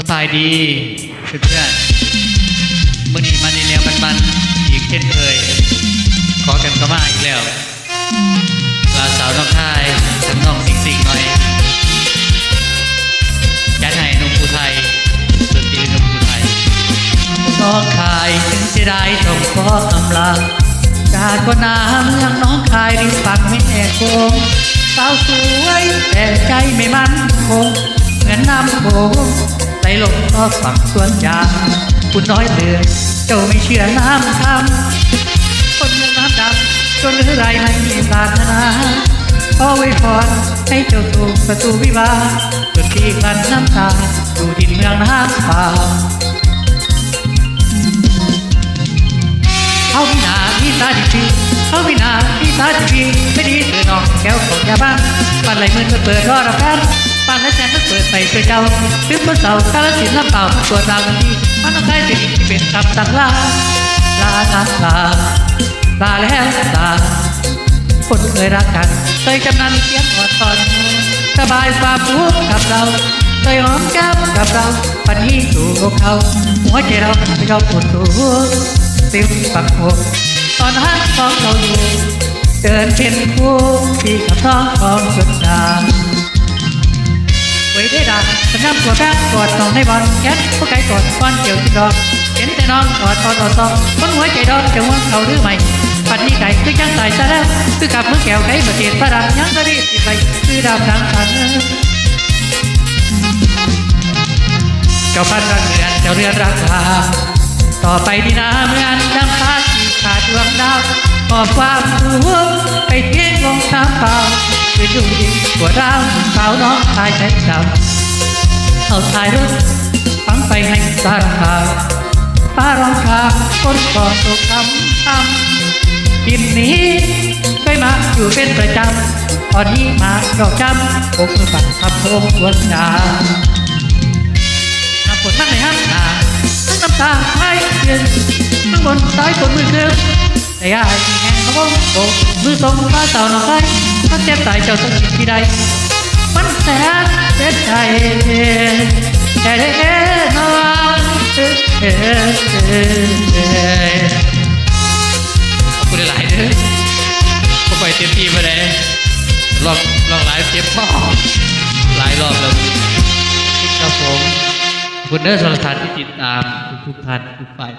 สบายดีเพื่อนๆมื่อนี้มาในแนวมันๆอีกเช่นเคย ขอกันก็มาอีกแล้วลาสาวน้องคายทั้งน้องสิงสิงหน่อยยัดให้นุ่มผู้ไทยดนตรีนุ่มผู้ไทยน้องคายถึงเสียดายต้องขออำลาจากก็น้ำเมืองน้องคายริมฝั่งแม่โคงสาวสวยแต่ใจไม่มั่นคงเหมือนน้ำโขง ไหลลงก็ฝั่งสวนยางคุณน้อยเลือเจ้าไม่เชื่อน้ำคำคนเมือน้ำดำจนเหลือไรไม่มีปรารถนาขอไว้พรให้เจ้าถูกประตูวิวาจนที่กลั้นน้ำตาอยู่ดินเมืองน้ำป่าเขาวินาที่ตาดีพีเขาวินาที่ตาดีพีไม่ดีเธอน้องแก้วของยาบ้านปันไหลมือก็เปิดรอรับกัน ใส่เสื้อเจ้าซึมบนเสากาลสินน้ำเปล่าตัวดาวกันดีมันต้องใช้สิ่งที่เป็นคำสั่งลาลาลาลาลาแล้วลาคนเคยรักกันเคยจำนันเสียงหอดตอนสบายความทุกข์กับเราเคยหอมแก้มกับเราปันนี้สู่เขาหัวใจเราไม่ยอมปวดตัวติวปักหกตอนฮักของเราอยู่เดินเพ่นคู่พี่กับท้องของสุดดา ไว้ได้ดังสำนักปวดแป้งกอดน้องในบอลแก๊สผู้ไก่กอดก้อนเกี่ยวที่ดอกเห็นแต่น้องกอดตอนต่อต่อคนหัวใจดอกจะว่างเขาหรือไม่ปัดนี้ไก่คือยังตายซะแล้วคือกับมือแก้วไก่ประเทศพระดังยังก็รีบสิไปคือดำดังขันเจ้าพันรักเรือนเจ้าเรือนรักษาต่อไปดีนาเมื่อนน้ำตาที่ขาดดวงดาวขอความทุกข์ไปเที่ยงลงน้ำเปล่า คือดูดีปวดร้าสาวน้องชายแท้เจ้าเอาท้ายรถฟังไปให้สารคาป้ารองคาคนก่อตกคำคำกินนี้เคยมาอยู่เป็นประจำตอนนี้มาดอกจำอกมือปัดทับโพงสวนยางน้ำฝนทั้งในห้างนาทั้งน้ำตาไม่เย็นทั้งบนซ้ายบนมือเกลือ แต่ยายแห่งพระวงโบกมือทรงฟ้าเต่าหนอไก่ถ้าเจ็บตายเจ้าสักทีใดมันแสนเจ็บใจแต่ได้แค่นอนขอบคุณหลายเด้อผมไปเต็มที่มาเลยลองลองไลฟ์เจ็บพ่อหลายรอบแล้วครับผมคุณเด้อสำหรับท่านที่ติดตามทุกท่านทุกฝ่าย